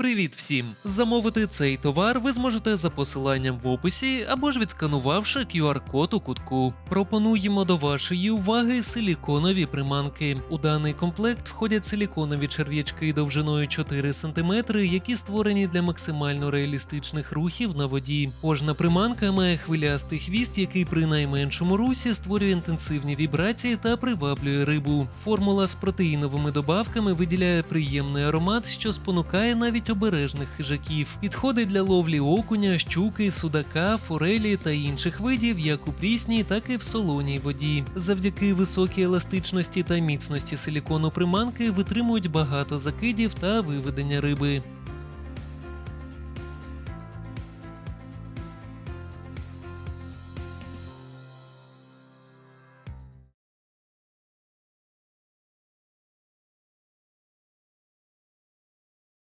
Привіт всім! Замовити цей товар ви зможете за посиланням в описі або ж відсканувавши QR-код у кутку. Пропонуємо до вашої уваги силіконові приманки. У даний комплект входять силіконові черв'ячки довжиною 4 см, які створені для максимально реалістичних рухів на воді. Кожна приманка має хвилястий хвіст, який при найменшому русі створює інтенсивні вібрації та приваблює рибу. Формула з протеїновими добавками виділяє приємний аромат, що спонукає навіть обережних хижаків. Підходить для ловлі окуня, щуки, судака, форелі та інших видів, як у прісній, так і в солоній воді. Завдяки високій еластичності та міцності силікону приманки витримують багато закидів та виведення риби.